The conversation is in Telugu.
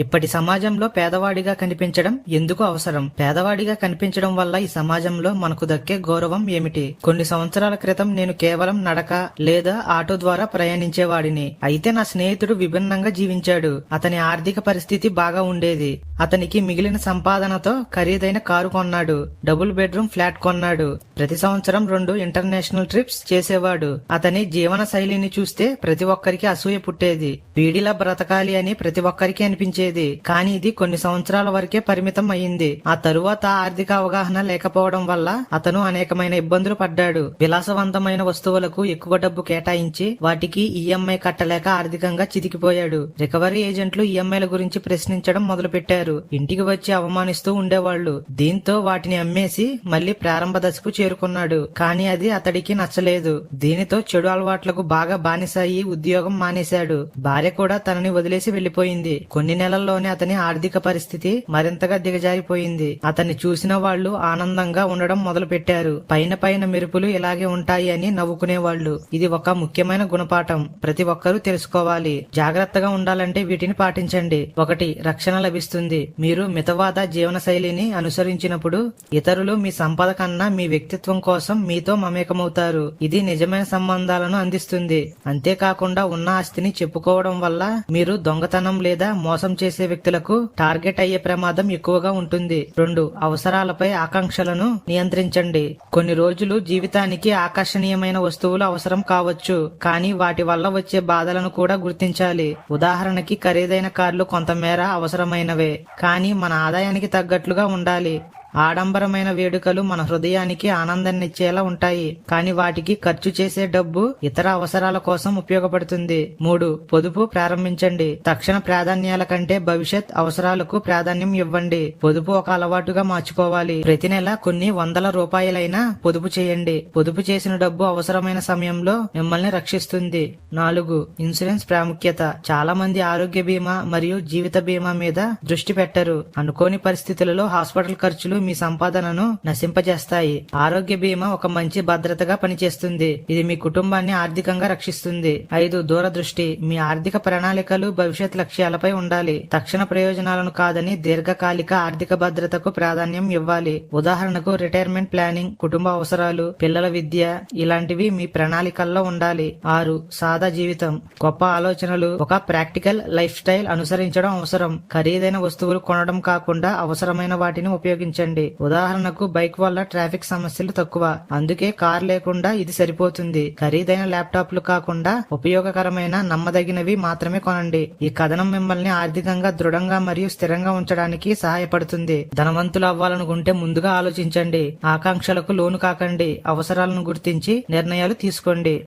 ఇప్పటి సమాజంలో పేదవాడిగా కనిపించడం ఎందుకు అవసరం? పేదవాడిగా కనిపించడం వల్ల ఈ సమాజంలో మనకు దక్కే గౌరవం ఏమిటి? కొన్ని సంవత్సరాల క్రితం నేను కేవలం నడక లేదా ఆటో ద్వారా ప్రయాణించేవాడిని. అయితే నా స్నేహితుడు విభిన్నంగా జీవించాడు. అతని ఆర్థిక పరిస్థితి బాగా ఉండేది. అతనికి మిగిలిన సంపాదనతో ఖరీదైన కారు కొన్నాడు. డబుల్ బెడ్రూమ్ ఫ్లాట్ కొన్నాడు. ప్రతి సంవత్సరం రెండు ఇంటర్నేషనల్ ట్రిప్స్ చేసేవాడు. అతని జీవన శైలిని చూస్తే ప్రతి ఒక్కరికి అసూయ పుట్టేది. వీడిలా బ్రతకాలి అని ప్రతి ఒక్కరికి అనిపించేది. కానీ ఇది కొన్ని సంవత్సరాల వరకే పరిమితం అయింది ఆ తరువాత ఆర్థిక అవగాహన లేకపోవడం వల్ల అతను అనేకమైన ఇబ్బందులు పడ్డాడు. విలాసవంతమైన వస్తువులకు ఎక్కువ డబ్బు కేటాయించి వాటికి ఈఎంఐ కట్టలేక ఆర్థికంగా చితికిపోయాడు. రికవరీ ఏజెంట్లు ఈఎంఐల గురించి ప్రశ్నించడం మొదలుపెట్టారు. ఇంటికి వచ్చి అవమానిస్తూ ఉండేవాళ్ళు దీంతో వాటిని అమ్మేసి మళ్ళీ ప్రారంభ దశకు చేరుకున్నాడు. కానీ అది అతడికి నచ్చలేదు. దీనితో చెడు అలవాట్లకు బాగా బానిసాయి ఉద్యోగం మానేశాడు. భార్య కూడా తనని వదిలేసి వెళ్ళిపోయింది కొన్ని కాలంలోనే అతని ఆర్థిక పరిస్థితి మరింతగా దిగజారిపోయింది. అతన్ని చూసిన వాళ్ళు ఆనందంగా ఉండడం మొదలు పెట్టారు పైన పైన మెరుపులు ఇలాగే ఉంటాయి అని నవ్వుకునేవాళ్ళు ఇది ఒక ముఖ్యమైన గుణపాఠం. ప్రతి ఒక్కరూ తెలుసుకోవాలి. జాగ్రత్తగా ఉండాలంటే వీటిని పాటించండి. ఒకటి రక్షణ లభిస్తుంది. మీరు మితవాద జీవన శైలిని అనుసరించినప్పుడు ఇతరులు మీ సంపద కన్నా మీ వ్యక్తిత్వం కోసం మీతో మమేకమవుతారు. ఇది నిజమైన సంబంధాలను అందిస్తుంది. అంతేకాకుండా ఉన్న ఆస్తిని చెప్పుకోవడం వల్ల మీరు దొంగతనం లేదా మోసం చేసే వ్యక్తులకు టార్గెట్ అయ్యే ప్రమాదం ఎక్కువగా ఉంటుంది. రెండు అవసరాలపై ఆకాంక్షలను నియంత్రించండి. కొన్ని రోజులు జీవితానికి ఆకర్షణీయమైన వస్తువులు అవసరం కావచ్చు కానీ వాటి వల్ల వచ్చే బాధలను కూడా గుర్తించాలి. ఉదాహరణకి ఖరీదైన కార్లు కొంతమేర అవసరమైనవే కానీ మన ఆదాయానికి తగ్గట్లుగా ఉండాలి. ఆడంబరమైన వేడుకలు మన హృదయానికి ఆనందాన్నిచ్చేలా ఉంటాయి. కానీ వాటికి ఖర్చు చేసే డబ్బు ఇతర అవసరాల కోసం ఉపయోగపడుతుంది. మూడు పొదుపు ప్రారంభించండి. తక్షణ ప్రాధాన్యాల కంటే భవిష్యత్ అవసరాలకు ప్రాధాన్యం ఇవ్వండి. పొదుపు ఒక అలవాటుగా మార్చుకోవాలి. ప్రతి నెల కొన్ని వందల రూపాయలైనా పొదుపు చేయండి. పొదుపు చేసిన డబ్బు అవసరమైన సమయంలో మిమ్మల్ని రక్షిస్తుంది. నాలుగు ఇన్సూరెన్స్ ప్రాముఖ్యత. చాలా మంది ఆరోగ్య బీమా మరియు జీవిత బీమా మీద దృష్టి పెట్టరు. అనుకోని పరిస్థితులలో హాస్పిటల్ ఖర్చులు మీ సంపాదనను నశింపజేస్తాయి. ఆరోగ్య బీమా ఒక మంచి భద్రతగా పనిచేస్తుంది. ఇది మీ కుటుంబాన్ని ఆర్థికంగా రక్షిస్తుంది. ఐదు దూరదృష్టి. మీ ఆర్థిక ప్రణాళికలు భవిష్యత్ లక్ష్యాలపై ఉండాలి. తక్షణ ప్రయోజనాలను కాదని దీర్ఘకాలిక ఆర్థిక భద్రతకు ప్రాధాన్యం ఇవ్వాలి. ఉదాహరణకు రిటైర్మెంట్ ప్లానింగ్ కుటుంబ అవసరాలు పిల్లల విద్య ఇలాంటివి మీ ప్రణాళికల్లో ఉండాలి. ఆరు సాదా జీవితం. గొప్ప ఆలోచనలు ఒక ప్రాక్టికల్ లైఫ్ స్టైల్ అనుసరించడం అవసరం. ఖరీదైన వస్తువులు కొనడం కాకుండా అవసరమైన వాటిని ఉపయోగించండి. ఉదాహరణకు బైక్ వల్ల ట్రాఫిక్ సమస్యలు తక్కువ. అందుకే కార్ లేకుండా ఇది సరిపోతుంది. ఖరీదైన ల్యాప్టాప్లు కాకుండా ఉపయోగకరమైన నమ్మదగినవి మాత్రమే కొనండి. ఈ కథనం మిమ్మల్ని ఆర్థికంగా దృఢంగా మరియు స్థిరంగా ఉంచడానికి సహాయపడుతుంది. ధనవంతులు అవ్వాలనుకుంటే ముందుగా ఆలోచించండి. ఆకాంక్షలకు లోను కాకండి. అవసరాలను గుర్తించి నిర్ణయాలు తీసుకోండి.